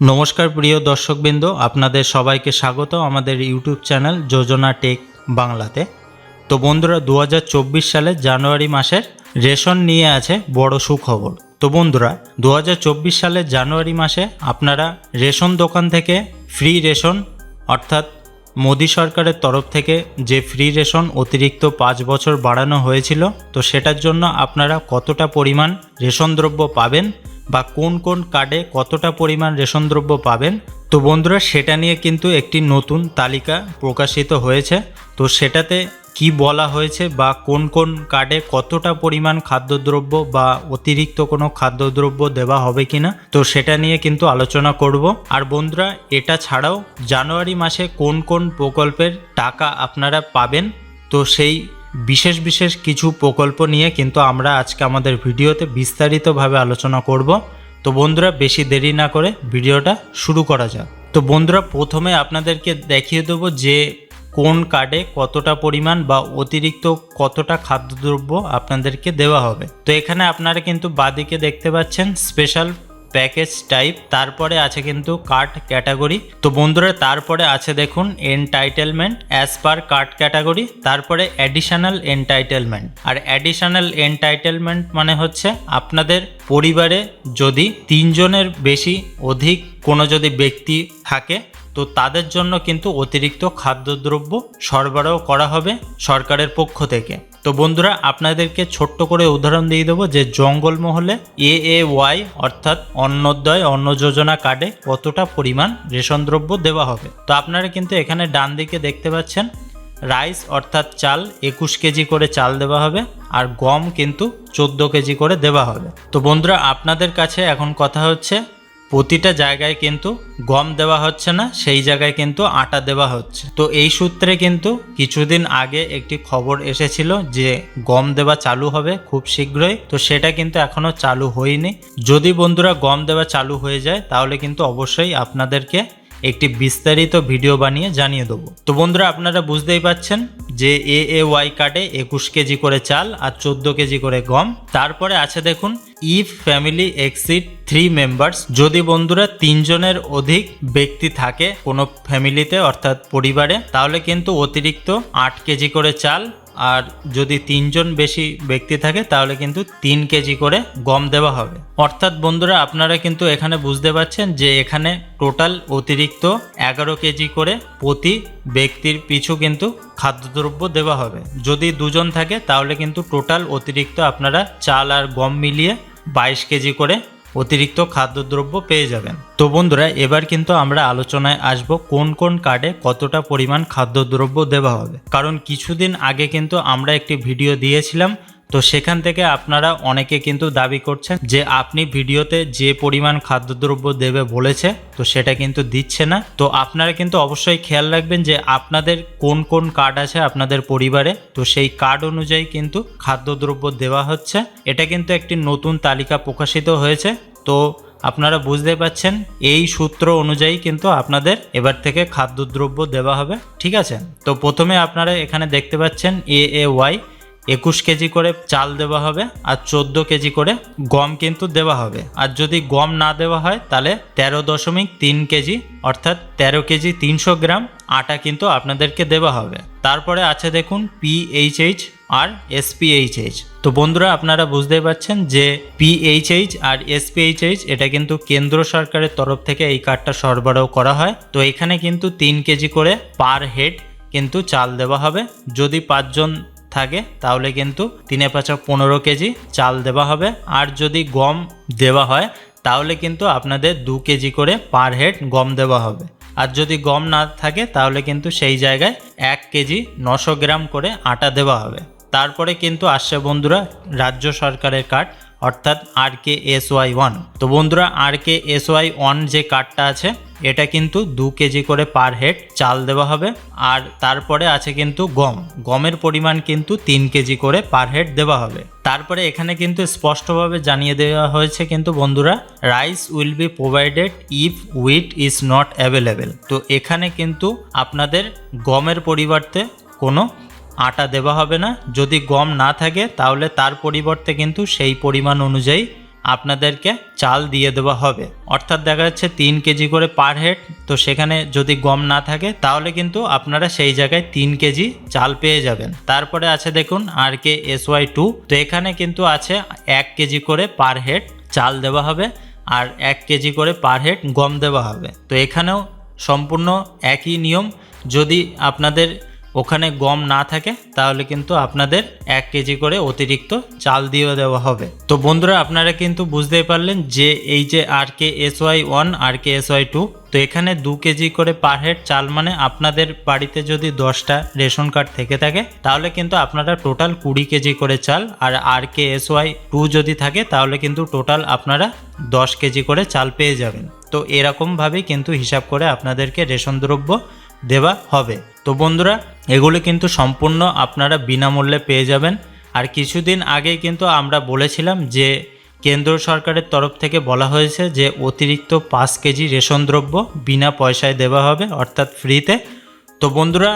নমস্কার প্রিয় দর্শকবৃন্দ, আপনাদের সবাইকে স্বাগত আমাদের ইউটিউব চ্যানেল যোজনা টেক বাংলাতে। তো বন্ধুরা দু সালের জানুয়ারি মাসের রেশন নিয়ে আছে বড় সুখবর। তো বন্ধুরা দু সালের জানুয়ারি মাসে আপনারা রেশন দোকান থেকে ফ্রি রেশন, অর্থাৎ মোদী সরকারের তরফ থেকে যে ফ্রি রেশন অতিরিক্ত পাঁচ বছর বাড়ানো হয়েছিল, তো সেটার জন্য আপনারা কতটা পরিমাণ রেশন দ্রব্য পাবেন বা কোন কোন কার্ডে কতটা পরিমাণ রেশন দ্রব্য পাবেন? তো বন্ধুরা, সেটা নিয়ে কিন্তু একটি নতুন তালিকা প্রকাশিত হয়েছে। তো সেটাতে কি বলা হয়েছে বা কোন কোন কার্ডে কতটা পরিমাণ খাদ্যদ্রব্য বা অতিরিক্ত কোনো খাদ্যদ্রব্য দেওয়া হবে কিনা, তো সেটা নিয়ে কিন্তু আলোচনা করব। আর বন্ধুরা, এটা ছাড়াও জানুয়ারি মাসে কোন কোন প্রকল্পের টাকা আপনারা পাবেন? তো সেই বিশেষ বিশেষ কিছু প্রকল্প নিয়ে কিন্তু আমরা আজকে আমাদের ভিডিওতে বিস্তারিতভাবে আলোচনা করব। তো বন্ধুরা, বেশি দেরি না করে ভিডিওটা শুরু করা যাক। তো বন্ধুরা, প্রথমে আপনাদেরকে দেখিয়ে দেবো যে কোন কার্ডে কতটা পরিমাণ বা অতিরিক্ত কতটা খাদ্যদ্রব্য আপনাদেরকে দেওয়া হবে। তো এখানে আপনারা কিন্তু বাদিকে দেখতে পাচ্ছেন স্পেশাল প্যাকেজ টাইপ তারপরে আছে কিন্তু কার্ড ক্যাটাগরি তো বন্ধুরা, তারপরে আছে দেখুন entitlement as per card category তারপরে অ্যাডিশনাল এনটাইটেলমেন্ট আর অ্যাডিশনাল এনটাইটেলমেন্ট মানে হচ্ছে আপনাদের পরিবারে যদি তিনজনের বেশি অধিক কোনো যদি ব্যক্তি থাকে, তো তাদের জন্য কিন্তু অতিরিক্ত খাদ্যদ্রব্য সরবরাহ করা হবে সরকারের পক্ষ থেকে। তো বন্ধুরা, আপনাদেরকে ছোট্ট করে উদাহরণ দিয়ে দেবো যে জঙ্গলমহলে এ এ ওয়াই অর্থাৎ অন্নোদয় অন্ন যোজনা কার্ডে কতটা পরিমাণ রেশন দ্রব্য দেওয়া হবে। তো আপনারা কিন্তু এখানে ডান দিকে দেখতে পাচ্ছেন, রাইস অর্থাৎ চাল একুশ কেজি করে চাল দেওয়া হবে আর গম কিন্তু চোদ্দ কেজি করে দেওয়া হবে। তো বন্ধুরা, আপনাদের কাছে এখন কথা হচ্ছে প্রতিটা জায়গায় কিন্তু গম দেওয়া হচ্ছে না, সেই জায়গায় কিন্তু আটা দেওয়া হচ্ছে। তো এই সূত্রে কিন্তু কিছুদিন আগে একটি খবর এসেছিল যে গম দেওয়া চালু হবে খুব শীঘ্রই। তো সেটা কিন্তু এখনও চালু হয়নি। যদি বন্ধুরা গম দেওয়া চালু হয়ে যায়, তাহলে কিন্তু অবশ্যই আপনাদেরকে একটি বিস্তারিত ভিডিও বানিয়ে জানিয়ে দেবো। তো বন্ধুরা, আপনারা বুঝতেই পাচ্ছেন যে এ এ ওয়াই কার্ডে একুশ কেজি করে চাল আর চোদ্দ কেজি করে গম। তারপরে আছে দেখুন if family exceed three members যদি বন্ধুরা তিনজনের অধিক ব্যক্তি থাকে কোনো ফ্যামিলিতে অর্থাৎ পরিবারে, তাহলে কিন্তু অতিরিক্ত আট কেজি করে চাল আর যদি তিনজন বেশি ব্যক্তি থাকে, তাহলে কিন্তু তিন কেজি করে গম দেওয়া হবে। অর্থাৎ বন্ধুরা, আপনারা কিন্তু এখানে বুঝতে পারছেন যে এখানে টোটাল অতিরিক্ত এগারো কেজি করে প্রতি ব্যক্তির পিছু কিন্তু খাদ্যদ্রব্য দেওয়া হবে। যদি দুজন থাকে, তাহলে কিন্তু টোটাল অতিরিক্ত আপনারা চাল আর গম মিলিয়ে বাইশ কেজি করে অতিরিক্ত খাদ্যদ্রব্য পেয়ে যাবেন। তো বন্ধুরা, এবার কিন্তু আমরা আলোচনায় আসব কোন কোন কার্ডে কতটা পরিমাণ খাদ্যদ্রব্য দেওয়া হবে। কারণ কিছুদিন আগে কিন্তু আমরা একটি ভিডিও দিয়েছিলাম তো সেখান থেকে আপনারা অনেকে কিন্তু দাবি করছেন যে আপনি ভিডিওতে যে পরিমাণ খাদ্যদ্রব্য দেবে বলেছে, তো সেটা কিন্তু দিচ্ছে না। তো আপনারা কিন্তু অবশ্যই খেয়াল রাখবেন যে আপনাদের কোন কোন কার্ড আছে আপনাদের পরিবারে, তো সেই কার্ড অনুযায়ী কিন্তু খাদ্যদ্রব্য দেওয়া হচ্ছে। এটা কিন্তু একটি নতুন তালিকা প্রকাশিত হয়েছে। তো আপনারা বুঝতে পাচ্ছেন এই সূত্র অনুযায়ী কিন্তু আপনাদের এবার থেকে খাদ্যদ্রব্য দেওয়া হবে। ঠিক আছে? তো প্রথমে আপনারা এখানে দেখতে পাচ্ছেন এ এ ওয়াই একুশ কেজি করে চাল দেওয়া হবে আর চোদ্দ কেজি করে গম কিন্তু দেওয়া হবে। আর যদি গম না দেওয়া হয়, তাহলে তেরো দশমিক তিন কেজি, অর্থাৎ তেরো কেজি তিনশো গ্রাম আটা কিন্তু আপনাদেরকে দেওয়া হবে। তারপরে আছে দেখুন পিএইচএইচ আর এসপিএইচএইচ তো বন্ধুরা, আপনারা বুঝতেই পারছেন যে পিএইচএইচ আর এসপিএইচএইচ এটা কিন্তু কেন্দ্র সরকারের তরফ থেকে এই কার্ডটা সরবরাহ করা হয়। তো এখানে কিন্তু তিন কেজি করে পার হেড কিন্তু চাল দেওয়া হবে। যদি পাঁচজন থাকে, তাহলে কিন্তু তিনে পাঁচা পনেরো কেজি চাল দেওয়া হবে। আর যদি গম দেওয়া হয়, তাহলে কিন্তু আপনাদের দু কেজি করে পার হেড গম দেওয়া হবে। আর যদি গম না থাকে, তাহলে কিন্তু সেই জায়গায় এক কেজি নশো গ্রাম করে আটা দেওয়া হবে। তারপরে কিন্তু আসছে বন্ধুরা, রাজ্য সরকারের কার্ড। অর্থাৎ R K S Y one তো বন্ধুরা R K S Y one যে কার্ডটা আছে, এটা কিন্তু দু কেজি করে পার হেড চাল দেওয়া হবে। আর তারপরে আছে কিন্তু গম। গমের পরিমাণ কিন্তু তিন কেজি করে পার হেড দেওয়া হবে। তারপরে এখানে কিন্তু স্পষ্টভাবে জানিয়ে দেওয়া হয়েছে কিন্তু বন্ধুরা rice will be provided if wheat is not available তো এখানে কিন্তু আপনাদের গমের পরিবর্তে কোনো আটা দেওয়া হবে না। যদি গম না থাকে, তাহলে তার পরিবর্তে কিন্তু সেই পরিমাণ অনুযায়ী আপনাদেরকে চাল দিয়ে দেওয়া হবে। অর্থাৎ দেখা যাচ্ছে তিন কেজি করে পার হেড। তো সেখানে যদি গম না থাকে, তাহলে কিন্তু আপনারা সেই জায়গায় তিন কেজি চাল পেয়ে যাবেন। তারপরে আছে দেখুন R K S Y two. তো এখানে কিন্তু আছে এক কেজি করে পার হেড চাল দেওয়া হবে আর এক কেজি করে পার হেড গম দেওয়া হবে। তো এখানেও সম্পূর্ণ একই নিয়ম। যদি আপনাদের ওখানে গম না থাকে, তাহলে কিন্তু আপনাদের এক কেজি করে অতিরিক্ত চাল দিয়ে দেওয়া হবে। তো বন্ধুরা, আপনারা কিন্তু বুঝতেই পারলেন যে এই যে R K S Y one, R K S Y two, তো এখানে দু কেজি করে পার হেড চাল মানে আপনাদের বাড়িতে যদি দশটা রেশন কার্ড থেকে থাকে, তাহলে কিন্তু আপনারা টোটাল কুড়ি কেজি করে চাল আর R K S Y two যদি থাকে, তাহলে কিন্তু টোটাল আপনারা দশ কেজি করে চাল পেয়ে যাবেন। তো এরকমভাবেই কিন্তু হিসাব করে আপনাদেরকে রেশন দ্রব্য দেওয়া হবে। তো বন্ধুরা, এগুলো কিন্তু সম্পূর্ণ আপনারা বিনামূল্যে পেয়ে যাবেন। আর কিছুদিন আগে কিন্তু আমরা বলেছিলাম যে, কেন্দ্র সরকারের তরফ থেকে বলা হয়েছে যে, অতিরিক্ত পাঁচ কেজি রেশন দ্রব্য বিনা পয়সায় দেওয়া হবে, অর্থাৎ ফ্রিতে। তো বন্ধুরা,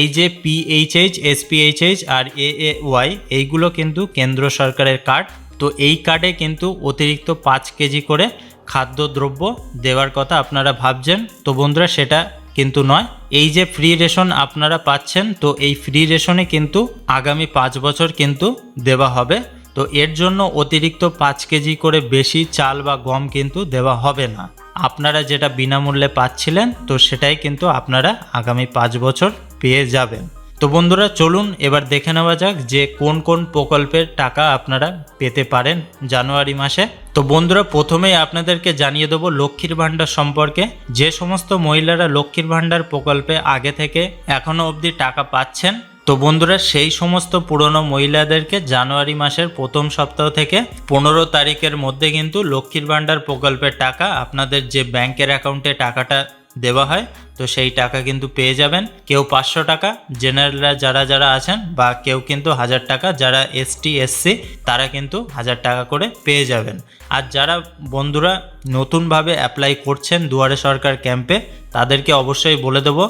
এই যে পিএইচএইচ এসপিএইচএইচ আর এ ওয়াই এইগুলো কিন্তু কেন্দ্র সরকারের কার্ড। তো এই কার্ডে কিন্তু অতিরিক্ত পাঁচ কেজি করে খাদ্যদ্রব্য দেওয়ার কথা আপনারা ভাবছেন। তো বন্ধুরা, সেটা কিন্তু নয়, এই যে ফ্রি রেশন আপনারা পাচ্ছেন, তো এই ফ্রি রেশনে কিন্তু আগামী পাঁচ বছর কিন্তু দেওয়া হবে। তো এর জন্য অতিরিক্ত পাঁচ কেজি করে বেশি চাল বা গম কিন্তু দেওয়া হবে না। আপনারা যেটা বিনামূল্যে পাচ্ছিলেন, তো সেটাই কিন্তু আপনারা আগামী পাঁচ বছর পেয়ে যাবেন। তো বন্ধুরা, চলুন এবার দেখে নেওয়া যাক যে কোন কোন প্রকল্পের টাকা আপনারা পেতে পারেন জানুয়ারি মাসে। তো বন্ধুরা, প্রথমেই আপনাদেরকে জানিয়ে দেবো লক্ষ্মীর ভাণ্ডার সম্পর্কে। যে সমস্ত মহিলারা লক্ষ্মীর ভাণ্ডার প্রকল্পে আগে থেকে এখনও অবধি টাকা পাচ্ছেন, তো বন্ধুরা, সেই সমস্ত পুরনো মহিলাদেরকে জানুয়ারি মাসের প্রথম সপ্তাহ থেকে পনেরো তারিখের মধ্যে কিন্তু লক্ষ্মীর ভাণ্ডার প্রকল্পের টাকা আপনাদের যে ব্যাংকের অ্যাকাউন্টে টাকাটা দেওয়া হয়, তো সেই টাকা কিন্তু পেয়ে যাবেন। কেউ পাঁচশো টাকা জেনারেলরা যারা যারা আছেন বা কেউ কিন্তু হাজার টাকা, যারা এসটি এসসি তারা কিন্তু হাজার টাকা করে পেয়ে যাবেন। আর যারা বন্ধুরা নতুনভাবে অ্যাপ্লাই করছেন দুয়ারে সরকার ক্যাম্পে তাদেরকে অবশ্যই বলে দেবো,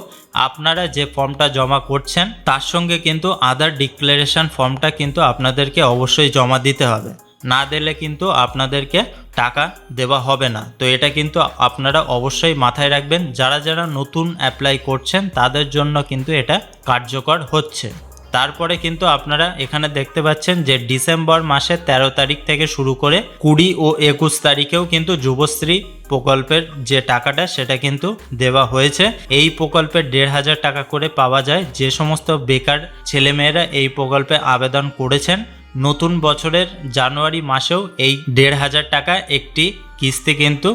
আপনারা যে ফর্মটা জমা করছেন, তার সঙ্গে কিন্তু আদার ডিক্লারেশন ফর্মটা কিন্তু আপনাদেরকে অবশ্যই জমা দিতে হবে। না দিলে কিন্তু আপনাদেরকে টাকা দেওয়া হবে না। তো এটা কিন্তু আপনারা অবশ্যই মাথায় রাখবেন। যারা যারা নতুন অ্যাপ্লাই করছেন, তাদের জন্য কিন্তু এটা কার্যকর হচ্ছে। তারপরে কিন্তু আপনারা এখানে দেখতে পাচ্ছেন যে ডিসেম্বর মাসের ১৩ তারিখ থেকে শুরু করে কুড়ি ও একুশ তারিখেও কিন্তু যুবশ্রী প্রকল্পের যে টাকাটা, সেটা কিন্তু দেওয়া হয়েছে। এই প্রকল্পে দেড় হাজার টাকা করে পাওয়া যায়। যে সমস্ত বেকার ছেলেমেয়েরা এই প্রকল্পে আবেদন করেছেন নতুন বছরের জানুয়ারি মাসেও এই দেড় হাজার টাকা একটি কিস্তি কিন্তু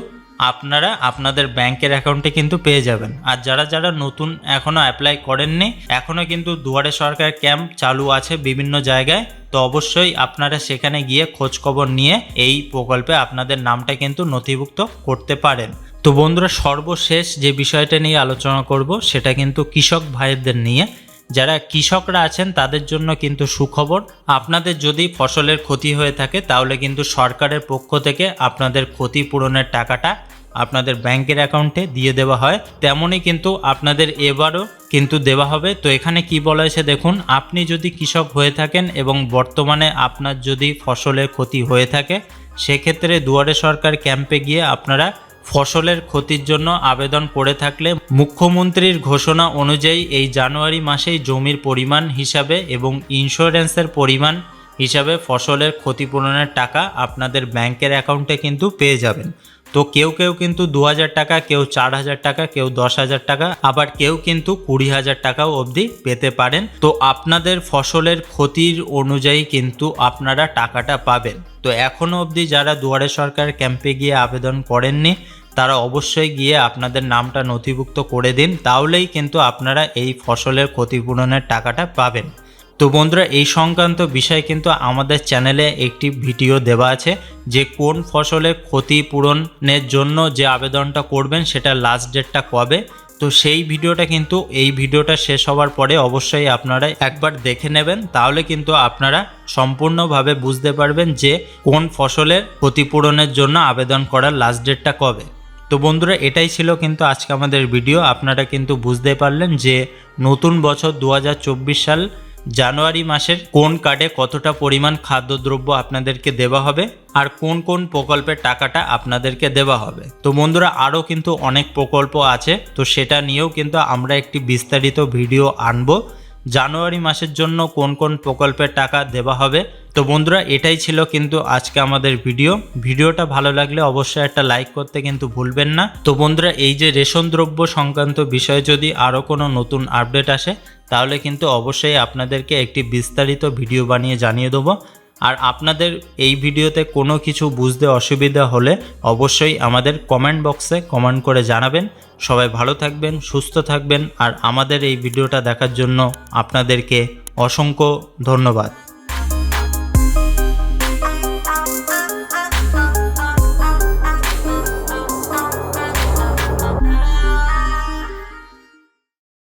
আপনারা আপনাদের ব্যাংকের অ্যাকাউন্টে কিন্তু পেয়ে যাবেন। আর যারা যারা নতুন এখনও অ্যাপ্লাই করেননি এখনও কিন্তু দুয়ারে সরকার ক্যাম্প চালু আছে বিভিন্ন জায়গায়, তো অবশ্যই আপনারা সেখানে গিয়ে খোঁজ খবর নিয়ে এই প্রকল্পে আপনাদের নামটা কিন্তু নথিভুক্ত করতে পারেন। তো বন্ধুরা, সর্বশেষ যে বিষয়টা নিয়ে আলোচনা করব, সেটা কিন্তু কৃষক ভাইদের নিয়ে। যারা কৃষকরা আছেন, তাদের জন্য কিন্তু সুখবর। আপনাদের যদি ফসলের ক্ষতি হয়ে থাকে, তাহলে কিন্তু সরকারের পক্ষ থেকে আপনাদের ক্ষতিপূরণের টাকাটা আপনাদের ব্যাংকের অ্যাকাউন্টে দিয়ে দেওয়া হয়। তেমনই কিন্তু আপনাদের এবারও কিন্তু দেওয়া হবে। তো এখানে কি বলা হয়েছে দেখুন, আপনি যদি কৃষক হয়ে থাকেন এবং বর্তমানে আপনার যদি ফসলের ক্ষতি হয়ে থাকে, সেক্ষেত্রে দুয়ারে সরকার ক্যাম্পে গিয়ে আপনারা ফসলের ক্ষতির জন্য আবেদন করে থাকলে মুখ্যমন্ত্রীর ঘোষণা অনুযায়ী এই জানুয়ারি মাসেই জমির পরিমাণ হিসাবে এবং ইন্স্যুরেন্সের পরিমাণ হিসাবে ফসলের ক্ষতিপূরণের টাকা আপনাদের ব্যাংকের অ্যাকাউন্টে কিন্তু পেয়ে যাবেন। তো কেউ কেউ কিন্তু দু হাজার টাকা, কেউ চার হাজার টাকা, কেউ দশ হাজার টাকা, আবার কেউ কিন্তু কুড়ি হাজার টাকাও অবধি পেতে পারেন। তো আপনাদের ফসলের ক্ষতির অনুযায়ী কিন্তু আপনারা টাকাটা পাবেন। তো এখনও অবধি যারা দুয়ারে সরকার ক্যাম্পে গিয়ে আবেদন করেননি, তারা অবশ্যই গিয়ে আপনাদের নামটা নথিভুক্ত করে দিন। তাহলেই কিন্তু আপনারা এই ফসলের ক্ষতিপূরণের টাকাটা পাবেন। তো বন্ধুরা, এই সংক্রান্ত বিষয় কিন্তু আমাদের চ্যানেলে একটি ভিডিও দেওয়া আছে যে কোন ফসলের ক্ষতিপূরণের জন্য যে আবেদনটা করবেন সেটা লাস্ট ডেটটা কবে। তো সেই ভিডিওটা কিন্তু, এই ভিডিওটা শেষ হওয়ার পরে অবশ্যই আপনারা একবার দেখে নেবেন, তাহলে কিন্তু আপনারা সম্পূর্ণভাবে বুঝতে পারবেন যে কোন ফসলের ক্ষতিপূরণের জন্য আবেদন করার লাস্ট ডেটটা কবে। তো বন্ধুরা, এটাই ছিল কিন্তু আজকে আমাদের ভিডিও, আপনারা কিন্তু বুঝতে পারলেন যে নতুন বছর দু হাজার চব্বিশ সাল জানুয়ারি মাসের কোন কার্ডে কতটা পরিমাণ খাদ্যদ্রব্য আপনাদেরকে দেওয়া হবে আর কোন কোন প্রকল্পের টাকাটা আপনাদেরকে দেওয়া হবে? তো বন্ধুরা, আরও কিন্তু অনেক প্রকল্প আছে, তো সেটা নিয়েও কিন্তু আমরা একটি বিস্তারিত ভিডিও আনব। জানুয়ারি মাসের জন্য কোন কোন প্রকল্পের টাকা দেওয়া হবে তো বন্ধুরা, এটাই ছিল কিন্তু আজকে আমাদের ভিডিও। ভিডিওটা ভালো লাগলে অবশ্যই একটা লাইক করতে কিন্তু ভুলবেন না। তো বন্ধুরা, এই যে রেশন দ্রব্য সংক্রান্ত বিষয়ে যদি আরও কোনো নতুন আপডেট আসে, তাহলে কিন্তু অবশ্যই আপনাদেরকে একটি বিস্তারিত ভিডিও বানিয়ে জানিয়ে দেবো। আর আপনাদের এই ভিডিওতে কোনো কিছু বুঝতে অসুবিধা হলে অবশ্যই আমাদের কমেন্ট বক্সে কমেন্ট করে জানাবেন। সবাই ভালো থাকবেন, সুস্থ থাকবেন, আর আমাদের এই ভিডিওটা দেখার জন্য আপনাদেরকে অসংখ্য ধন্যবাদ।